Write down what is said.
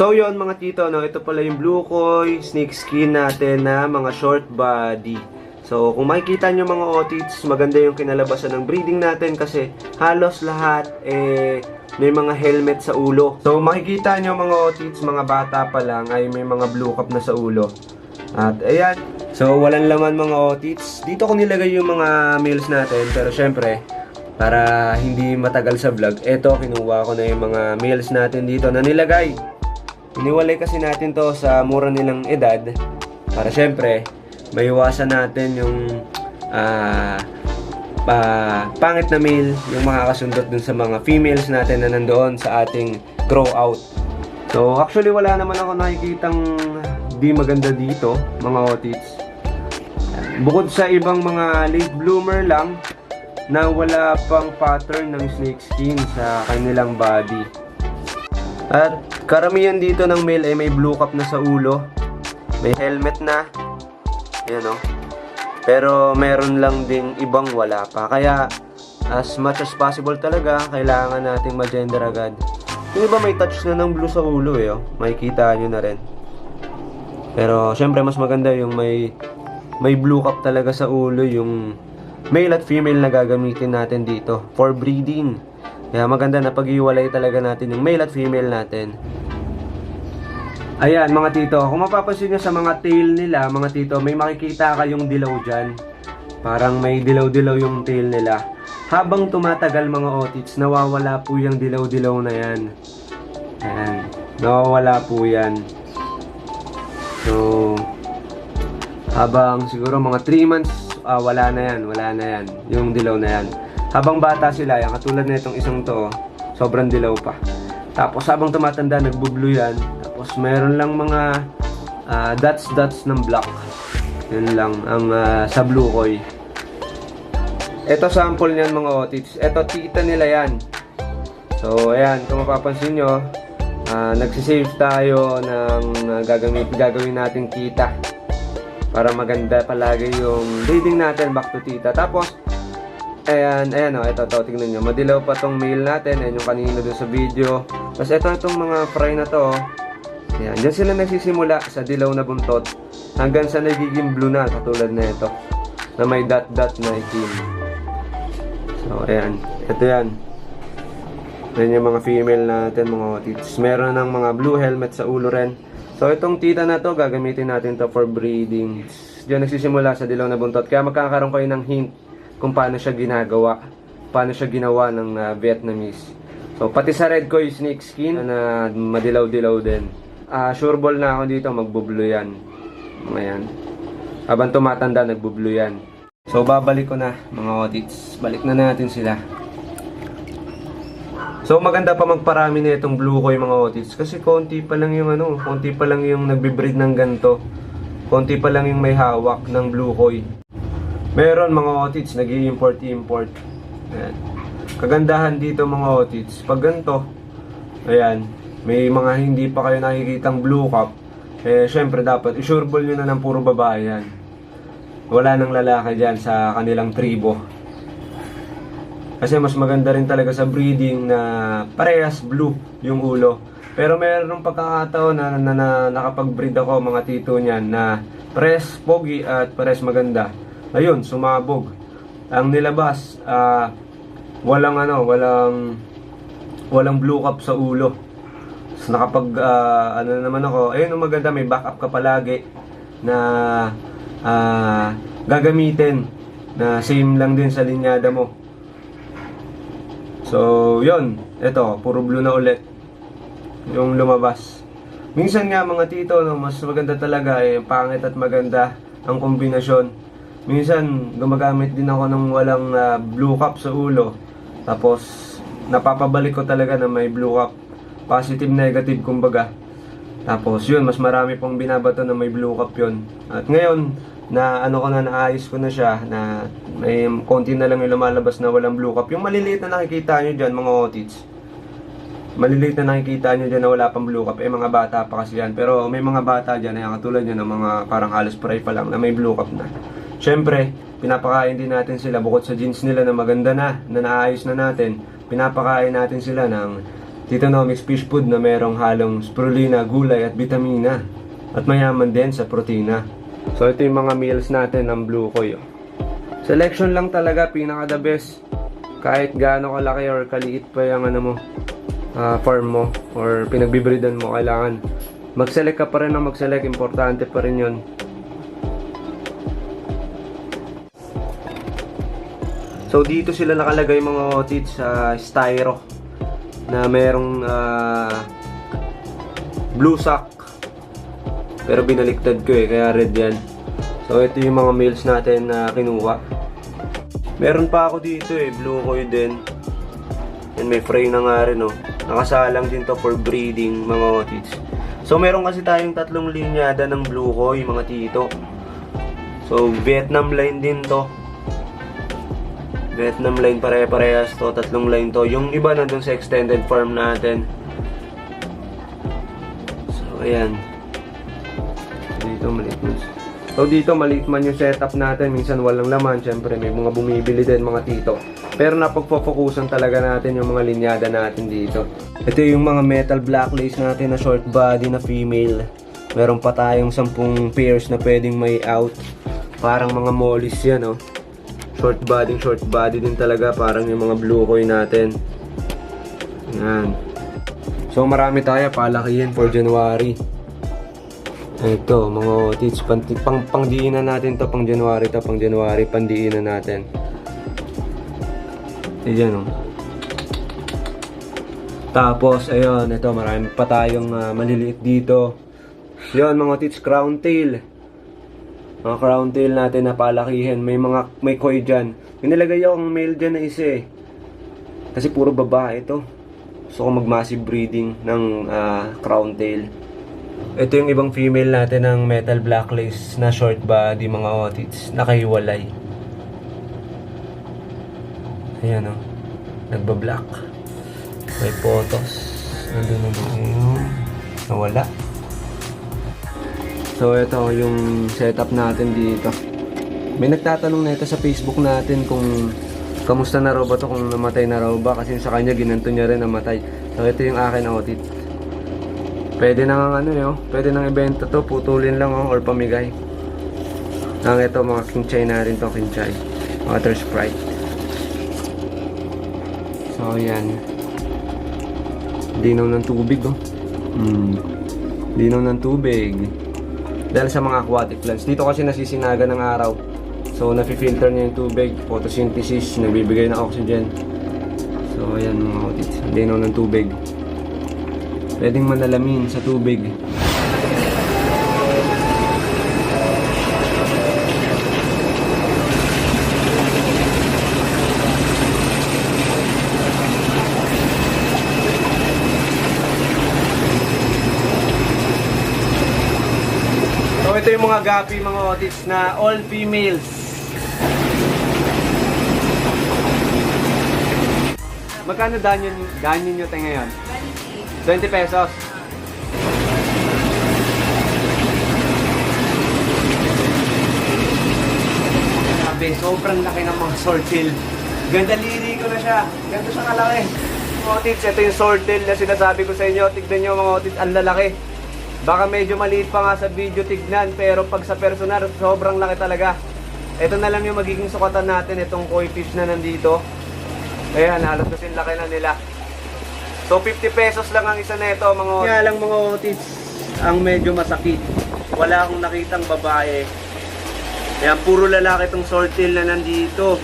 So yon mga tito, no, ito pala yung blue koi snake skin natin na mga short body. So kung makikita nyo mga otits, maganda yung kinalabasan ng breeding natin kasi halos lahat eh may mga helmet sa ulo. So makikita nyo mga otits, mga bata pa lang ay may mga blue cap na sa ulo. At ayan, so walang laman mga otits. Dito ko nilagay yung mga males natin pero syempre para hindi matagal sa vlog, eto kinuha ko na yung mga males natin dito na nilagay. Iniwalay kasi natin to sa mura nilang edad para syempre maiwasan natin yung ah pa, pangit na male yung makakasundot dun sa mga females natin na nandoon sa ating grow out. So actually wala naman ako nakikitang di maganda dito mga otits. Bukod sa ibang mga late bloomer lang na wala pang pattern ng snake skin sa kanilang body. At karamihan dito ng male ay may blue cap na sa ulo. May helmet na. Ayan o. Pero meron lang ding ibang wala pa. Kaya as much as possible talaga, kailangan nating ma-gender agad. Yung iba may touch na ng blue sa ulo eh. Oh. Makikita nyo na rin. Pero syempre mas maganda yung may may blue cap talaga sa ulo yung male at female na gagamitin natin dito for breeding. Kaya maganda na pag-iwalay talaga natin yung male at female natin. Ayan mga tito, kung mapapansin nyo sa mga tail nila, mga tito, may makikita kayong dilaw dyan. Parang may dilaw-dilaw yung tail nila. Habang tumatagal mga otits, nawawala po yung dilaw-dilaw na yan. Ayan, nawawala po yan. So, habang siguro mga 3 months, ah, wala na yan, wala na yan. Yung dilaw na yan. Habang bata sila, yan, katulad na itong isang to, sobrang dilaw pa. Tapos habang tumatanda, nagbublo yan. Tapos meron lang mga ah, dots-dots ng black. Yun lang, ang ah, sa blue koi. Ito sample niyan mga otits. Ito tita nila yan. So, ayan, kung mapapansin nyo, ah, nagsisave tayo ng ah, gagamit, gagawin nating kita para maganda palagi yung breeding natin back to tita. Tapos, ayan, ayan o, ito, to, tingnan nyo. Madilaw pa tong male natin, ayan yung kanina dun sa video. Tapos ito, itong mga fry na to, ayan, dyan sila nagsisimula sa dilaw na buntot hanggang sa nagiging blue na, katulad na ito, na may dot-dot na itim. So, ayan, ito yan. Yan yung mga female natin, mga otits. Meron ng mga blue helmet sa ulo rin. So, itong tita na to, gagamitin natin to for breeding. Diyan nagsisimula sa dilaw na buntot. Kaya magkakaroon kayo ng hint kung paano siya ginagawa. Paano siya ginawa ng ah, Vietnamese. So, pati sa red koi snake skin na madilaw-dilaw din. Ah, sure ball na ako dito, magbublo yan. Mga yan. Habang tumatanda, nagbublo yan. So, babalik ko na, mga otits. Balik na natin sila. So maganda pa magparami na itong blue koi mga otits kasi konti pa lang yung ano, konti pa lang yung nagbe-breed ng ganto. Konti pa lang yung may hawak ng blue koi. Meron mga otits nag-i-import import. Ayan. Kagandahan dito mga otits, pag ganto, ayan, may mga hindi pa kayo nakikitang blue cap, eh syempre dapat isureball nyo na ng puro babae yan. Wala nang lalaki dyan sa kanilang tribo. Kasi mas maganda rin talaga sa breeding na parehas blue yung ulo. Pero meron pagkakataon na, na, na nakapag-breed ako mga tito niyan na parehas pogi at parehas maganda. Ayun, sumabog. Ang nilabas, ah, walang ano, walang walang blue cap sa ulo. So, nakapag ah, ano naman ako, ayun ang maganda may backup ka palagi na ah, gagamitin na same lang din sa linyada mo. So, yun. Ito, puro blue na ulit. Yung lumabas. Minsan nga mga tito, no, mas maganda talaga eh, pangit at maganda ang kombinasyon. Minsan, gumagamit din ako ng walang ah, blue cap sa ulo. Tapos, napapabalik ko talaga na may blue cap. Positive, negative, kumbaga. Tapos, yun, mas marami pong binabato na may blue cap yun. At ngayon, na ano ko na naayos ko na siya na may konti na lang yung lumalabas na walang blue cap. Yung maliliit na nakikita nyo dyan, mga otits. Maliliit na nakikita nyo dyan na wala pang blue cap. Eh, mga bata pa kasi yan. Pero may mga bata dyan na katulad nyo ng mga parang halos pray pa lang na may blue cap na. Siyempre, pinapakain din natin sila bukod sa jeans nila na maganda na, na naayos na natin. Pinapakain natin sila ng Titonomics fish food na merong halong spirulina, gulay at vitamina at mayaman din sa protina. So ito yung mga meals natin ng Blue Koy. Selection lang talaga, pinaka the best. Kahit gaano kalaki or kaliit pa yung ano mo, ah, farm mo or pinagbibreedan mo, kailangan mag-select ka pa rin ng mag-select. Importante pa rin yun. So dito sila nakalagay mga otits sa styro na merong ah, blue sock. Pero binaliktad ko eh, kaya red yan. So ito yung mga meals natin na kinuha. Meron pa ako dito eh, blue koy din. And may fray na nga rin oh. Nakasalang din to for breeding mga otits. So meron kasi tayong tatlong linyada ng blue koy mga tito. So Vietnam line din to. Vietnam line pare-parehas to, tatlong line to. Yung iba nandun sa extended farm natin. So, ayan. Dito maliit man. So, dito maliit man yung setup natin. Minsan walang laman. Siyempre, may mga bumibili din mga tito. Pero napagpo-focusan talaga natin yung mga linyada natin dito. Ito yung mga metal black lace natin na short body na female. Meron pa tayong 10 pairs na pwedeng may out. Parang mga mollies yan, oh short body, short body din talaga parang yung mga blue koy natin. Yan. So marami tayo palakihin for January. Ito, mga otits, pang, pang, pangdiinan natin to pang January to, pang January, pandiinan natin. Ayan o. Tapos, ayun, ito, marami pa tayong ah, maliliit dito. Yun, mga otits, crown tail mga crown tail natin na palakihin. May mga, may koi dyan. May nilagay akong male dyan na isa eh. Kasi puro babae ito. Gusto ko mag-massive breeding ng ah, crown tail. Ito yung ibang female natin ng metal black na short body mga otits. Nakahiwalay. Ayan o. Nagba-black. May photos. Nandun na yun. Nawala. So ito yung setup natin dito. May nagtatanong na ito sa Facebook natin kung kamusta na raw ba to kung namatay na raw ba kasi sa kanya ginanto niya rin namatay. So ito yung akin outit. Pwede nang ano yo, pwede nang ibenta to, putulin lang oh, or pamigay. Ang ito mga kinchay na rin to, kinchay. Water sprite. So yan. Dinaw ng tubig oh. Hmm. Dinaw ng tubig dahil sa mga aquatic plants. Dito kasi nasisinaga ng araw. So, nafi-filter niya yung tubig, photosynthesis, nagbibigay ng oxygen. So, ayan mga audits. Linaw ng tubig. Pwedeng manalamin sa tubig. Ito yung mga gapi mga audits na all females. Magkano danyon danyon nyo tayo ngayon? 20 pesos. Grabe, sobrang laki ng mga swordtail. Ganda liri ko na siya. Ganda siya kalaki. Mga audits, ito yung swordtail na sinasabi ko sa inyo. Tignan nyo mga audits, ang lalaki. Baka medyo maliit pa nga sa video tignan pero pag sa personal sobrang laki talaga. Ito na lang yung magiging sukatan natin itong koi fish na nandito. Ayan, halos kasing laki na nila. So 50 pesos lang ang isa nito mga. Kaya lang mga otis ang medyo masakit. Wala akong nakitang babae. Ayan, puro lalaki itong swordtail na nandito.